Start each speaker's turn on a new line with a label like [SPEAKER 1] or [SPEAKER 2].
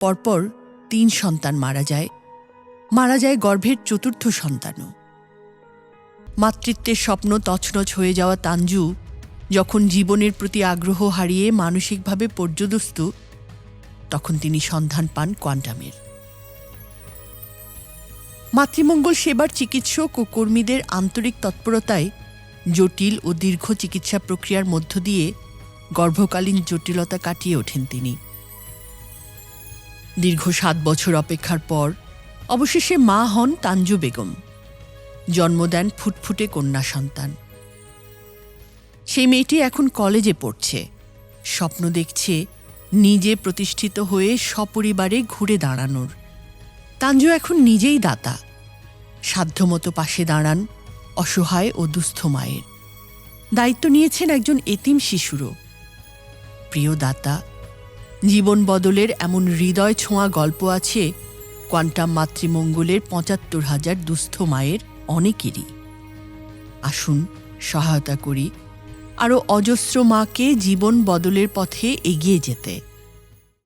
[SPEAKER 1] পরপর তিন সন্তান মারা যায়। মারা যায় গর্ভের চতুর্থ সন্তানও। মাতৃত্বের স্বপ্ন তছনছ হয়ে যাওয়া তানজু যখন জীবনের প্রতি আগ্রহ হারিয়ে মানসিকভাবে পর্যদস্ত, তখন তিনি সন্ধান পান কোয়ান্টামের। মাতৃমঙ্গল সেবার চিকিৎসক ও কর্মীদের আন্তরিক তৎপরতায় জটিল ও দীর্ঘ চিকিৎসা প্রক্রিয়ার মধ্য দিয়ে গর্ভকালীন জটিলতা কাটিয়ে ওঠেন তিনি। দীর্ঘ সাত বছর অপেক্ষার পর অবশেষে মা হন তাঞ্জু বেগম। জন্ম দেন ফুটফুটে কন্যা সন্তান। সেই মেয়েটি এখন কলেজে পড়ছে। স্বপ্ন দেখছে নিজে প্রতিষ্ঠিত হয়ে সপরিবারে ঘুরে দাঁড়ানোর। তাঞ্জু এখন নিজেই দাতা। সাধ্যমতো পাশে দাঁড়ান অসহায় ও দুস্থ মায়ের। দায়িত্ব নিয়েছেন একজন এতিম শিশুরও। প্রিয় দাতা জীবন বদলের এমন হৃদয় ছোঁয়া গল্প আছে কোয়ান্টাম মাতৃমঙ্গলের পঁচাত্তর হাজার দুস্থ মায়ের অনেকেরই। আসুন সহায়তা করি আরও অজস্র মাকে জীবন বদলের পথে এগিয়ে যেতে।